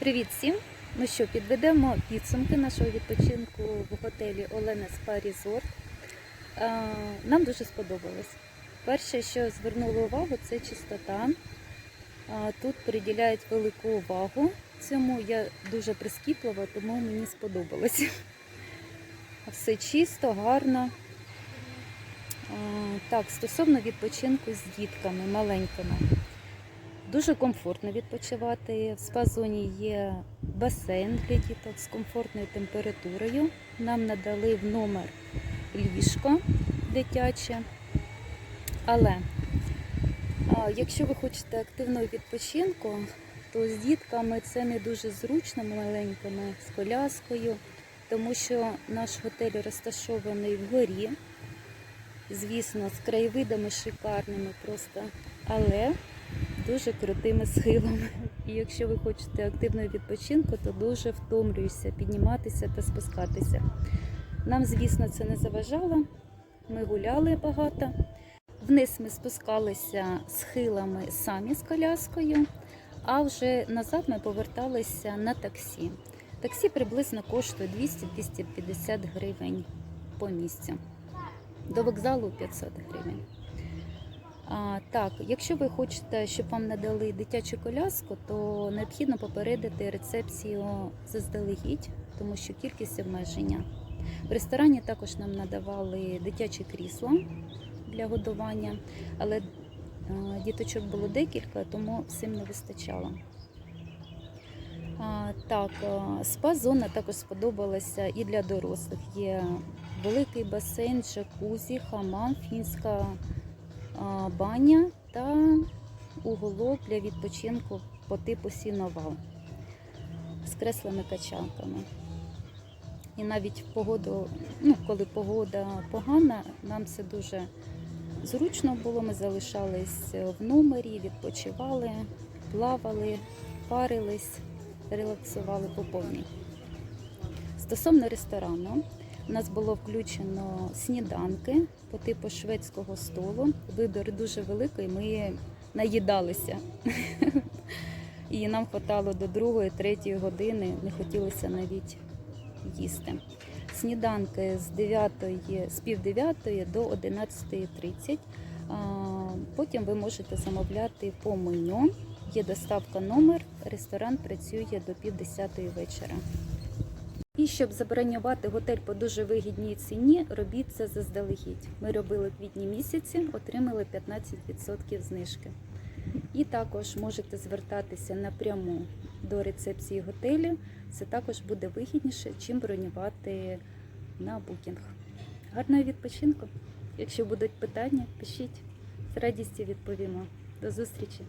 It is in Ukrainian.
Привіт всім! Ну що, підведемо підсумки нашого відпочинку в готелі Олена Спа Resort. Нам дуже сподобалось. Перше, що звернуло увагу, це чистота. Тут приділяють велику увагу цьому. Я дуже прискіплива, тому мені сподобалось. Все чисто, гарно. Так, стосовно відпочинку з дітками маленькими. Дуже комфортно відпочивати. В спа-зоні є басейн для діток з комфортною температурою. Нам надали в номер ліжко дитяче. Але якщо ви хочете активного відпочинку, то з дітками це не дуже зручно маленькими, з коляскою, тому що наш готель розташований вгорі. Звісно, з краєвидами шикарними просто. Але дуже крутими схилами. І якщо ви хочете активного відпочинку, то дуже втомлююся підніматися та спускатися. Нам, звісно, це не заважало. Ми гуляли багато. Вниз ми спускалися схилами самі з коляскою, а вже назад ми поверталися на таксі. Таксі приблизно коштує 200-250 гривень по місцю. До вокзалу 500 гривень. Так, якщо ви хочете, щоб вам надали дитячу коляску, то необхідно попередити рецепцію заздалегідь, тому що кількість обмеження. В ресторані також нам надавали дитяче крісло для годування, але е, діточок було декілька, тому всім не вистачало. Так, е, спа-зона також сподобалася і для дорослих. Є великий басейн, джакузі, хамам, фінська баня та уголок для відпочинку по типу сіновал з креслими качалками. І навіть в погоду, ну, коли погода погана, нам це дуже зручно було. Ми залишались в номері, відпочивали, плавали, парились, релаксували по повній. Стосовно ресторану, у нас було включено сніданки по типу шведського столу. Вибір дуже великий, ми наїдалися. І нам хватало до другої, третьої години, не хотілося навіть їсти. Сніданки з 9, з пів 9 до 11.30. Потім ви можете замовляти по меню. Є доставка номер, ресторан працює до пів 10 вечора. І щоб забронювати готель по дуже вигідній ціні, робіть це заздалегідь. Ми робили в квітні місяці, отримали 15% знижки. І також можете звертатися напряму до рецепції готелю. Це також буде вигідніше, чим бронювати на букінг. Гарного відпочинку! Якщо будуть питання, пишіть. З радістю відповімо. До зустрічі!